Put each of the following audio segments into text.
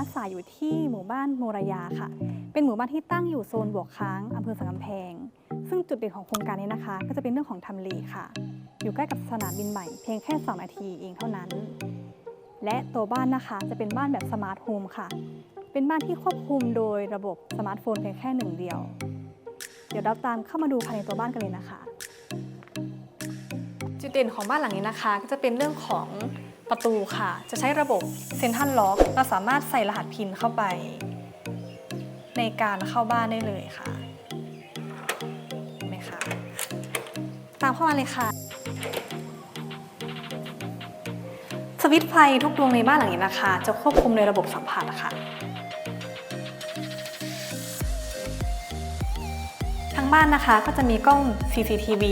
นะคะสายอยู่ที่หมู่บ้านโมรยาค่ะ เป็นหมู่บ้านที่ตั้งอยู่โซนบวกค้างอำเภอสังกำแพง ซึ่งจุดเด่นของโครงการนี้นะคะ ก็จะเป็นเรื่องของทำเลค่ะ อยู่ใกล้กับสนามบินใหม่เพียงแค่ 2 นาทีเองเท่านั้น และตัวบ้านนะคะจะเป็นบ้านแบบสมาร์ทโฮมค่ะ เป็นบ้านที่ควบคุมโดยระบบสมาร์ทโฟนเพียงแค่หนึ่งเดียว เดี๋ยวเราตามเข้ามาดูภายในตัวบ้านกันเลยนะคะ จุดเด่นของบ้านหลังนี้นะคะ ก็จะเป็นเรื่องของ ประตูค่ะ จะใช้ระบบเซนทัลล็อกเราสามารถใส่รหัสพินเข้าไป ในการเข้าบ้านได้เลยค่ะเห็นไหมคะตามเข้ามาเลยค่ะ สวิตช์ไฟทุกดวงในบ้านหลังนี้นะคะ จะควบคุมในระบบสัมผัสค่ะทั้งบ้านนะคะก็จะมีกล้อง CCTV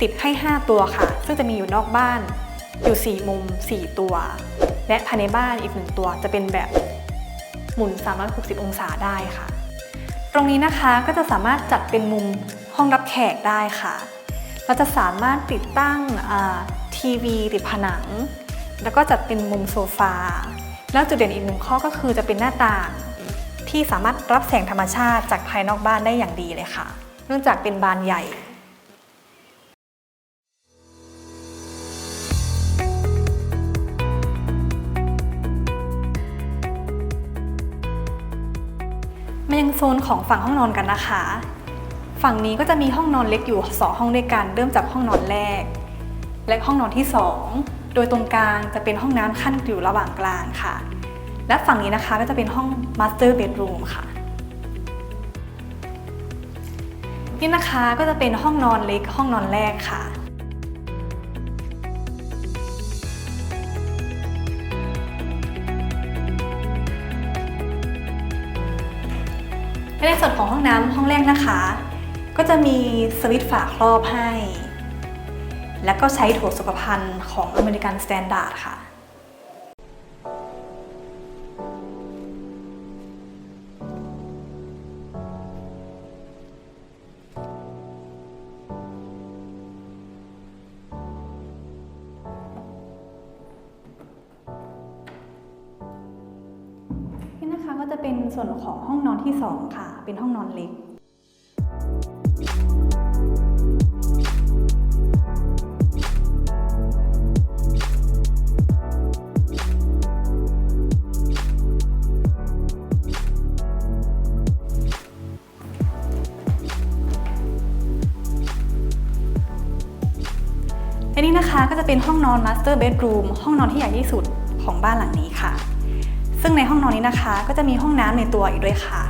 ติดให้ 5 ตัวค่ะ ซึ่งจะมีอยู่นอกบ้าน อยู่ 4 มุม 4 ตัว และภายในบ้านอีก 1 ตัวจะเป็นแบบหมุน 360 องศาได้ค่ะ ตรงนี้นะคะก็จะสามารถจัดเป็นมุมห้องรับแขกได้ค่ะ เราจะสามารถติดตั้งทีวีติดผนัง แล้วก็จัดเป็นมุมโซฟา แล้วจุดเด่นอีกหนึ่งข้อก็คือจะเป็นหน้าต่างที่สามารถรับแสงธรรมชาติจากภายนอกบ้านได้อย่างดีเลยค่ะ เนื่องจากเป็นบานใหญ่ โซนของฝั่งห้องนอนกันนะคะ ฝั่งนี้ก็จะมีห้องนอนเล็กอยู่2ห้องด้วยกัน เริ่มจากห้องนอนแรก และห้องนอนที่ 2 โดยตรงกลางจะเป็นห้องน้ำขั้นอยู่ระหว่างกลางค่ะ และฝั่งนี้นะคะก็จะเป็นห้อง Master Bedroom ค่ะนี่นะคะก็จะเป็นห้องนอนเล็กห้องนอนแรกค่ะ ในส่วนของห้องน้ำห้องแรกนะคะ ก็จะมีสวิตช์ฝาครอบให้ แล้วก็ใช้โถสุขภัณฑ์ของอเมริกันสแตนดาร์ดค่ะ จะเป็นส่วนของห้องนอนที่ 2 ค่ะ เป็นห้องนอนเล็กและนี่นะคะก็จะเป็นห้องนอน Master Bedroom ห้องนอนที่ใหญ่ที่สุดของบ้านหลังนี้ค่ะ ซึ่งในห้องนอนนี้นะคะ ก็จะมีห้องน้ำในตัวอีกด้วยค่ะ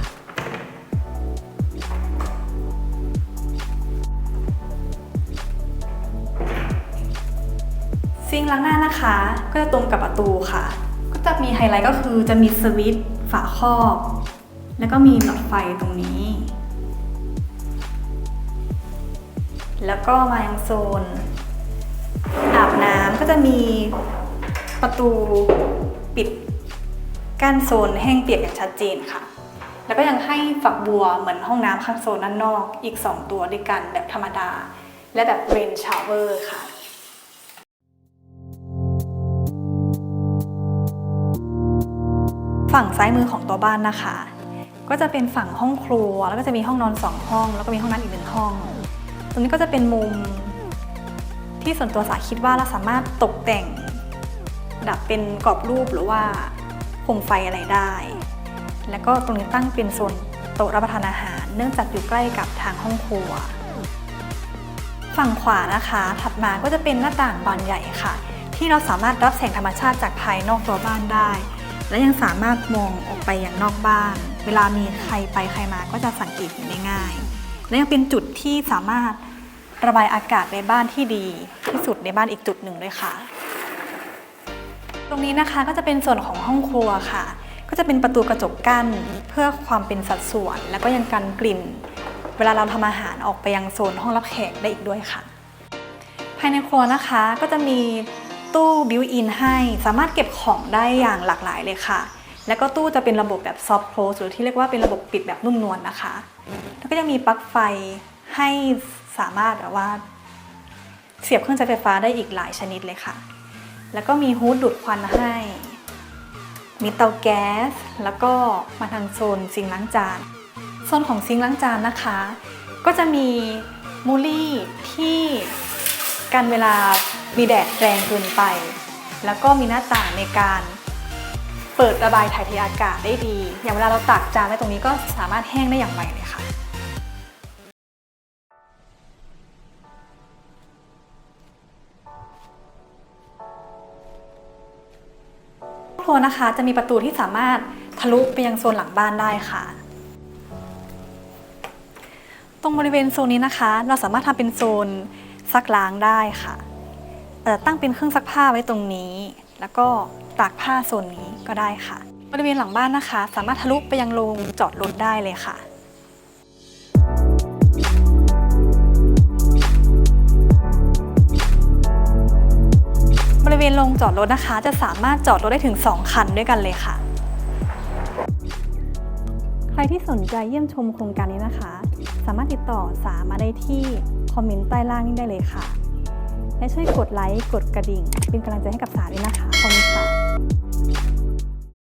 ซิงล้างหน้านะคะ ก็จะตรงกับประตูค่ะ ก็จะมีไฮไลท์ก็คือจะมีสวิตช์ฝาครอบ แล้วก็มีหลอดไฟตรงนี้ แล้วก็มายังโซน อาบน้ำก็จะมีประตูปิด กั้นโซนแห้งเปียกอย่างชัดเจนค่ะ แล้วก็ยังให้ฝักบัวเหมือนห้องน้ำข้างโซนด้านนอกอีก 2 ตัวด้วยกันแบบธรรมดา และแบบเรนชาวเวอร์ค่ะฝั่งซ้ายมือของตัวบ้านนะคะ ก็จะเป็นฝั่งห้องครัว แล้วก็จะมีห้องนอน 2 ห้อง แล้วก็มีห้องน้ำอีกหนึ่งห้อง ตรงนี้ก็จะเป็นมุมที่ส่วนตัวสาคิดว่าเราสามารถตกแต่ง ดับเป็นกรอบรูปหรือว่า มไฟอะไรได้ แล้วก็ตรงนี้ตั้งเป็นโซนโต๊ะรับประทานอาหาร เนื่องจากอยู่ใกล้กับทางห้องครัว ฝั่งขวานะคะ ถัดมาก็จะเป็นหน้าต่างบานใหญ่ค่ะ ที่เราสามารถรับแสงธรรมชาติจากภายนอกตัวบ้านได้ และยังสามารถมองออกไปอย่างนอกบ้าน เวลามีใครไปใครมาก็จะสังเกตเห็นได้ง่าย และยังเป็นจุดที่สามารถระบายอากาศในบ้านที่ดีที่สุดในบ้านอีกจุดหนึ่งด้วยค่ะ ตรงนี้นะคะก็จะเป็นส่วนของห้องครัวค่ะ ก็จะเป็นประตูกระจกกั้นเพื่อความเป็นสัดส่วน แล้วก็ยังกันกลิ่น เวลาเราทำอาหารออกไปยังโซนห้องรับแขกได้อีกด้วยค่ะ ภายในครัวนะคะก็จะมีตู้บิวอินให้สามารถเก็บของได้อย่างหลากหลายเลยค่ะ แล้วก็ตู้จะเป็นระบบแบบซอฟต์โคลสหรือที่เรียกว่าเป็นระบบปิดแบบนุ่มนวลนะคะ แล้วก็ยังมีปลั๊กไฟให้สามารถแบบว่า เสียบเครื่องใช้ไฟฟ้าได้อีกหลายชนิดเลยค่ะ แล้วก็มีฮูดดูดควันให้ มีเตาแก๊ส แล้วก็มาทางโซนซิงล้างจาน โซนของซิงล้างจานนะคะ ก็จะมีมูลลี่ที่กันเวลามีแดดแรงเกินไป แล้วก็มีหน้าต่างในการเปิดระบายถ่ายเทอากาศได้ดี อย่างเวลาเราตากจานไว้ตรงนี้ก็สามารถแห้งได้อย่างไวเลยค่ะ รัวนะคะ จะมีประตูที่สามารถทะลุไปยังโซนหลังบ้านได้ค่ะ ตรงบริเวณโซนนี้นะคะ เราสามารถทำเป็นโซนซักล้างได้ค่ะเอ่อตั้งเป็นเครื่องซักผ้าไว้ตรงนี้ แล้วก็ตากผ้าโซนนี้ก็ได้ค่ะ บริเวณหลังบ้านนะคะ สามารถทะลุไปยังโรงจอดรถได้เลยค่ะ ณโรงจอดรถนะคะ จะสามารถจอดรถได้ถึง 2 คันด้วยกันเลยค่ะ ใครที่สนใจเยี่ยมชมโครงการนี้นะคะ สามารถติดต่อสามาได้ที่คอมเมนต์ใต้ล่างนี้ได้เลยค่ะ และช่วยกดไลค์กดกระดิ่ง เป็นกำลังใจให้กับสาด้วยนะคะขอบคุณค่ะ